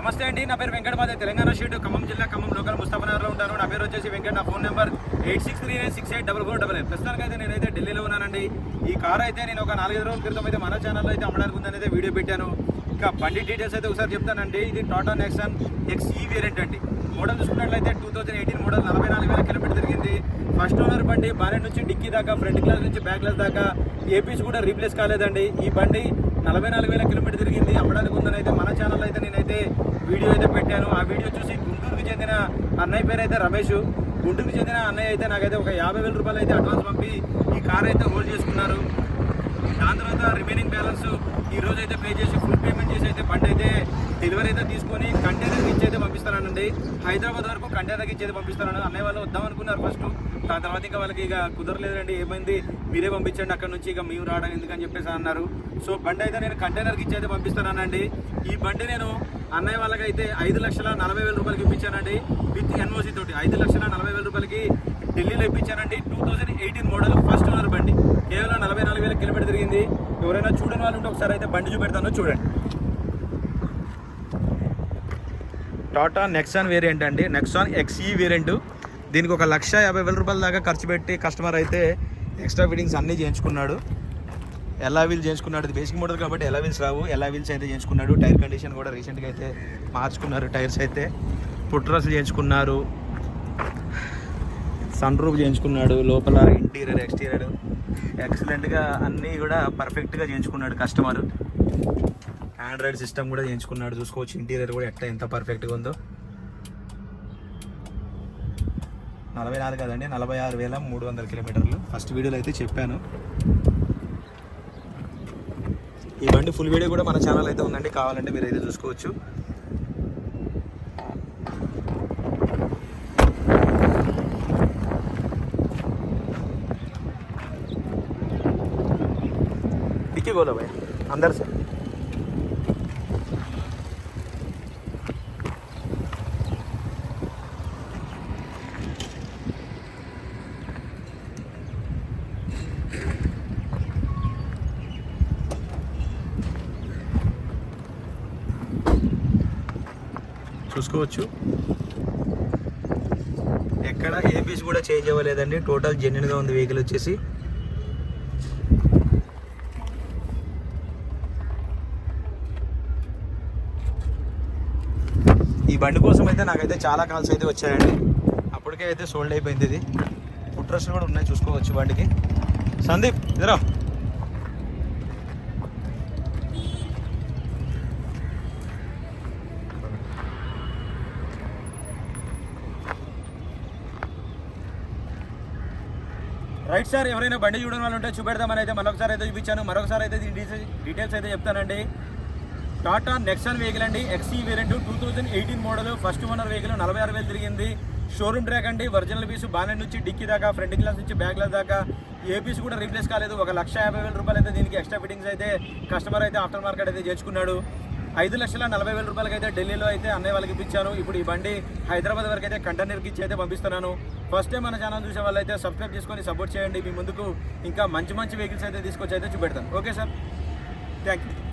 నమస్తే అండి నా పేరు వెంకటమాదే తెలంగాణ షీట్ ఖమ్మం జిల్లా ఖమ్మం లోకల్ ముస్తాఫనగర్లో ఉంటాను నా పేరు వచ్చేసి వెంకట నా phone number eight six three nine six eight double four double eight. ప్రస్తుతానికి అయితే నేనైతే ఢిల్లీలో ఉన్నానండి. ఈ కార్ అయితే నేను ఒక నాలుగైదు రోజుల క్రితం అయితే మన ఛానల్లో అయితే అమ్మడానికి ఉందని అయితే వీడియో పెట్టాను. ఇంకా బండి డీటెయిల్స్ అయితే ఒకసారి చెప్తానండి. ఇది Tata Nexon X E variant అండి. మోడల్ చూసుకున్నట్లయితే టూ థౌసండ్ ఎయిటీన్ మోడల్ నలభై నాలుగు వేల కిలోమీటర్ తిరిగింది. ఫస్ట్ ఓనర్ బండి బానెట్ నుంచి డిక్కీ దాకా ఫ్రంట్ క్లాస్ నుంచి బ్యాక్ క్లాస్ దాకా ఏపీస్ కూడా రీప్లేస్ కాలేదండి. ఈ బండి నలభై నాలుగు వేల కిలోమీటర్ తిరిగింది. అమ్మడానికి ఉందని అయితే మన ఛానల్ అయితే నేనైతే వీడియో అయితే పెట్టాను. ఆ వీడియో చూసి గుంటూరుకి చెందిన అన్నయ్య పేరు అయితే రమేష్. గుంటూరుకి చెందిన అన్నయ్య అయితే నాకైతే ఒక యాభై వేల రూపాయలు అయితే అడ్వాన్స్ పంపి ఈ కార్ అయితే హోల్డ్ చేసుకున్నారు. దాని తర్వాత రిమైనింగ్ బ్యాలెన్స్ ఈ రోజు అయితే పే చేసి ఫుల్ పేమెంట్ చేసి అయితే బండి అయితే డెలివరీ అయితే తీసుకొని కంటైనర్ ఇచ్చి అయితే పంపిస్తానండి హైదరాబాద్ వరకు కంటైనర్కి ఇచ్చి అయితే పంపిస్తాను అన్నయ్య వాళ్ళు వద్దాం అనుకున్నారు ఫస్ట్ దాని తర్వాత ఇంకా వాళ్ళకి ఇక కుదరలేదండి ఏమైంది? మీరే పంపించండి అక్కడ నుంచి ఇక మేము రావడం ఎందుకని చెప్పేసి అన్నారు. సో బండి అయితే నేను కంటైనర్కి ఇచ్చి అయితే పంపిస్తానండి ఈ బండి నేను అన్నయ్య వాళ్ళకి అయితే ఐదు లక్షల నలభై వేల రూపాయలకి ఇప్పించానండి విత్ ఎన్ఓసి తోటి ఐదు లక్షల నలభై వేల రూపాయలకి ఢిల్లీలో ఇప్పించానండి two thousand eighteen model first owner బండి. కేవలం నలభై నాలుగు వేల కిలోమీటర్ తిరిగింది. ఎవరైనా చూడని వాళ్ళు ఉంటే ఒకసారి అయితే బండి చూపెడతానో చూడండి. టాటా నెక్సాన్ వేరియంట్ అండి. Nexon X E variant. దీనికి ఒక లక్ష యాభై వేల రూపాయల దాకా ఖర్చు పెట్టి కస్టమర్ అయితే ఎక్స్ట్రా ఫిట్టింగ్స్ అన్నీ చేయించుకున్నాడు. ఎలా వీల్స్ చేయించుకున్నాడు? ఇది బేసిక్ మోడల్ కాబట్టి ఎలా వీల్స్ రావు? ఎలా వీల్స్ అయితే చేయించుకున్నాడు? టైర్ కండిషన్ కూడా రీసెంట్గా అయితే మార్చుకున్నారు టైర్స్ అయితే. పుట్రస్లు చేయించుకున్నారు. సన్ రూఫ్ చేయించుకున్నాడు. లోపల ఇంటీరియర్ ఎక్స్టీరియర్ ఎక్సలెంట్గా అన్నీ కూడా పర్ఫెక్ట్గా చేయించుకున్నాడు కస్టమర్ ఆండ్రాయిడ్ సిస్టమ్ కూడా చేయించుకున్నాడు. చూసుకోవచ్చు ఇంటీరియర్ కూడా ఎట్లా ఎంత పర్ఫెక్ట్గా ఉందో. నలభై నాలుగు కదండి? నలభై ఆరు వేల మూడు వందల కిలోమీటర్లు. ఫస్ట్ వీడియోలో అయితే చెప్పాను. ఈ బండి ఫుల్ వీడియో కూడా మన ఛానల్ అయితే ఉందండి కావాలంటే మీరు అయితే చూసుకోవచ్చు डिक्की बोलो भाई अंदर से చూసుకోవచ్చు. ఎక్కడ ఏపీస్ కూడా చేంజ్ అవ్వలేదండి. టోటల్ జెన్యున్గా ఉంది వెహికల్ వచ్చేసి. ఈ బండి కోసం అయితే నాకైతే చాలా కాల్స్ అయితే వచ్చాయండి. అప్పటికే అయితే సోల్డ్ అయిపోయింది ఇది. ఫుట్రస్లు కూడా ఉన్నాయి చూసుకోవచ్చు బండికి. సందీప్ ఇదరా. రైట్ సార్ ఎవరైనా బండి చూడడం వాళ్ళు ఉంటే చూపెడదామని అయితే మరొకసారి అయితే చూపించాను. మరొకసారి అయితే దీని డీటెయిల్స్ డీటెయిల్స్ అయితే చెప్తానండి. టాటా నెక్సన్ వెహికల్ అండి. X E variant two thousand eighteen model first owner vehicle నలభై ఆరు వేలు తిరిగింది. షోరూమ్ ట్రాక్ అండి. ఒరిజినల్ పీస్ బానెట్ నుంచి డిక్కీ దాకా ఫ్రంట్ గ్లాస్ నుంచి బ్యాక్ గ్లాస్ దాకా. ఏ పీస్ కూడా రీప్లేస్ కాలేదు. ఒక లక్ష యాభై వేల రూపాయలు అయితే దీనికి ఎక్స్ట్రా ఫిట్టింగ్స్ అయితే కస్టమర్ అయితే ఆఫ్టర్ మార్కెట్ అయితే చేర్చుకున్నాడు. ఐదు లక్షల నలభై వేల రూపాయలకి అయితే ఢిల్లీలో అయితే అన్నయ్య వాళ్ళకి ఇప్పించాను ఇప్పుడు ఈ బండి హైదరాబాద్ వరకు అయితే కంటైనర్కి ఇచ్చి అయితే పంపిస్తున్నాను. ఫస్ట్ టైం మన ఛానల్ చూసే వాళ్ళు అయితే సబ్స్క్రైబ్ చేసుకొని సపోర్ట్ చేయండి. మీ ముందుకు ఇంకా మంచి మంచి వెహికల్స్ అయితే తీసుకొచ్చి అయితే చూపెడతాను. Okay sir thank you